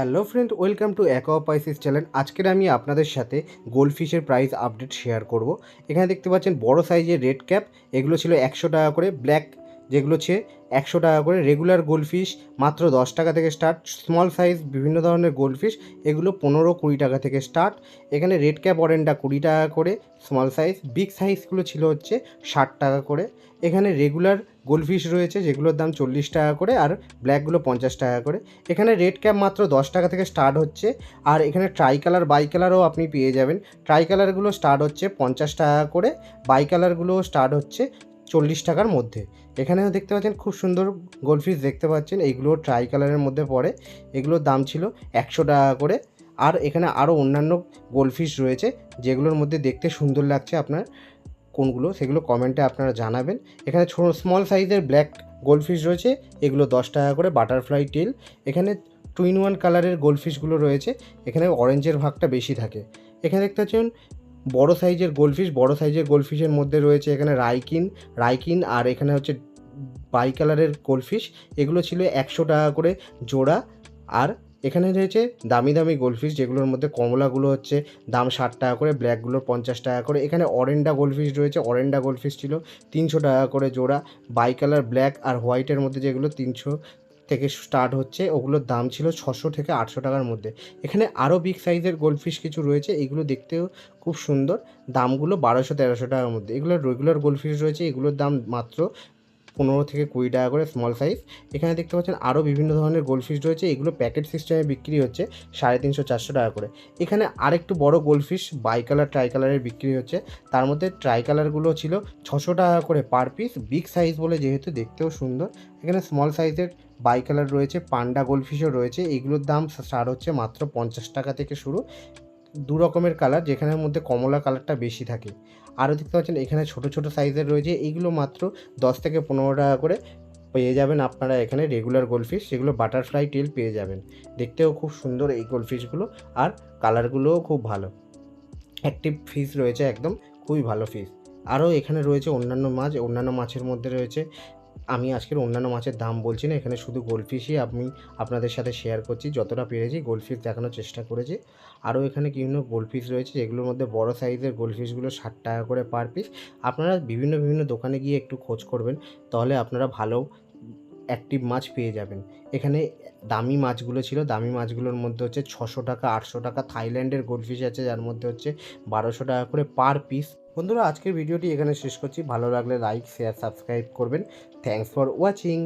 Hello friend, welcome to Aquapisces channel. আজকের আমি আপনাদের সাথে গোল্ড ফিশের প্রাইস আপডেট শেয়ার করব। এখানে দেখতে পাচ্ছেন বড় সাইজের রেড ক্যাপ, এগুলো ছিল একশো টাকা করে। ব্ল্যাক যেগুলো ছে একশো টাকা করে রেগুলার গোল্ড ফিশ মাত্র দশ টাকা থেকে স্টার্ট স্মল সাইজ বিভিন্ন ধরনের গোল্ড ফিশ এগুলো পনেরো কুড়ি টাকা থেকে স্টার্ট এখানে রেড ক্যাপ অরেন্ডা কুড়ি টাকা করে স্মল সাইজ বিগ সাইজগুলো ছিল হচ্ছে ষাট টাকা করে, এখানে রেগুলার গোল্ডফিশ রয়েছে যেগুলোর দাম চল্লিশ টাকা করে আর ব্ল্যাকগুলো পঞ্চাশ টাকা করে, এখানে রেড ক্যাপ মাত্র দশ টাকা থেকে স্টার্ট হচ্ছে, আর এখানে ট্রাই কালার বাই কালারও আপনি পেয়ে যাবেন ট্রাই কালারগুলো স্টার্ট হচ্ছে পঞ্চাশ টাকা করে বাই কালারগুলোও স্টার্ট হচ্ছে চল্লিশ টাকার মধ্যে। এখানেও দেখতে পাচ্ছেন খুব সুন্দর গোল্ডফিশ দেখতে পাচ্ছেন। এইগুলো ট্রাই কালারের মধ্যে পড়ে। এগুলোর দাম ছিল একশো টাকা করে। আর এখানে আরও অন্যান্য গোল্ডফিশ রয়েছে, যেগুলোর মধ্যে দেখতে সুন্দর লাগছে আপনার কোনগুলো, সেগুলো কমেন্টে আপনারা জানাবেন। এখানে স্মল সাইজের ব্ল্যাক গোল্ডফিশ রয়েছে, এগুলো দশ টাকা করে বাটারফ্লাই টেল এখানে টু ইন ওয়ান কালারের গোল্ডফিশগুলো রয়েছে, এখানে অরেঞ্জের ভাগটা বেশি থাকে। এখানে দেখতে পাচ্ছেন বড় সাইজের গোল্ডফিশ বড় সাইজের গোল্ডফিশের মধ্যে রয়েছে এখানে রাইকিন রাইকিন আর এখানে হচ্ছে বাই কালারের গোল্ডফিশ এগুলো ছিল একশো টাকা করে জোড়া আর এখানে রয়েছে দামি দামি গোল্ডফিশ যেগুলোর মধ্যে কমলাগুলো হচ্ছে দাম ষাট টাকা করে, ব্ল্যাকগুলো পঞ্চাশ টাকা করে। এখানে অরেন্ডা গোল্ডফিশ রয়েছে, অরেন্ডা গোল্ডফিশ ছিল তিনশো টাকা করে জোড়া। বাই কালার ব্ল্যাক আর হোয়াইটের মধ্যে যেগুলো তিনশো থেকে স্টার্ট হচ্ছে, ওগুলোর দাম ছিল ছশো থেকে আটশো টাকার মধ্যে। এখানে আরও বিগ সাইজের গোল্ডফিশ কিছু রয়েছে, এগুলো দেখতেও খুব সুন্দর। দামগুলো বারোশো তেরোশো টাকার মধ্যে। এগুলো রেগুলার গোল্ডফিশ রয়েছে, এগুলোর দাম মাত্র পনেরো থেকে কুড়ি টাকা করে স্মল সাইজ এখানে দেখতে পাচ্ছেন আরও বিভিন্ন ধরনের গোল্ডফিশ রয়েছে। এগুলো প্যাকেট সিস্টেমে বিক্রি হচ্ছে সাড়ে তিনশো চারশো টাকা করে। এখানে আরেকটু বড় গোল্ডফিশ বাই কালার ট্রাই কালারের বিক্রি হচ্ছে। তার মধ্যে ট্রাই কালারগুলো ছিল ছশো টাকা করে পার পিস বিগ সাইজ বলে যেহেতু দেখতেও সুন্দর। এখানে স্মল সাইজের বাই কালার রয়েছে পান্ডা গোল্ডফিশও রয়েছে। এগুলোর দাম স্টার্ট হচ্ছে মাত্র পঞ্চাশ টাকা থেকে শুরু। দু রকমের কালার যেখানের মধ্যে কমলা কালারটা বেশি থাকে। আরও দেখতে পাচ্ছেন, এখানে ছোট ছোট সাইজের রয়েছে, এইগুলো মাত্র দশ থেকে পনেরো টাকা করে পেয়ে যাবেন আপনারা এখানে রেগুলার গোল্ডফিশ যেগুলো বাটারফ্লাই টেল পেয়ে যাবেন। দেখতেও খুব সুন্দর এই গোল্ডফিশগুলো আর কালারগুলোও খুব ভালো। অ্যাক্টিভ ফিশ রয়েছে একদম, খুবই ভালো ফিশ আরও এখানে রয়েছে অন্যান্য মাছ, অন্যান্য মাছের মধ্যে রয়েছে আমি আজকের অন্যান্য মাছের দাম বলছি না, এখানে শুধু গোলফিশই আমি আপনাদের সাথে শেয়ার করছি, যতটা পেরেছি গোল্ডফিশ দেখানোর চেষ্টা করেছি। আরও এখানে বিভিন্ন গোলফিশ রয়েছে, যেগুলোর মধ্যে বড় সাইজের গোলফিশগুলো ষাট টাকা করে পার পিস আপনারা বিভিন্ন বিভিন্ন দোকানে গিয়ে একটু খোঁজ করবেন, তাহলে আপনারা ভালো অ্যাক্টিভ মাছ পেয়ে যাবেন। এখানে দামি মাছগুলো ছিল, দামি মাছগুলোর মধ্যে হচ্ছে ছশো টাকা, আটশো টাকা। থাইল্যান্ডের গোলফিশ আছে, যার মধ্যে হচ্ছে বারোশো টাকা করে পার পিস বন্ধুরা, আজকের ভিডিওটি এখানে শেষ করছি। ভালো লাগলে লাইক শেয়ার সাবস্ক্রাইব করবেন। Thanks for watching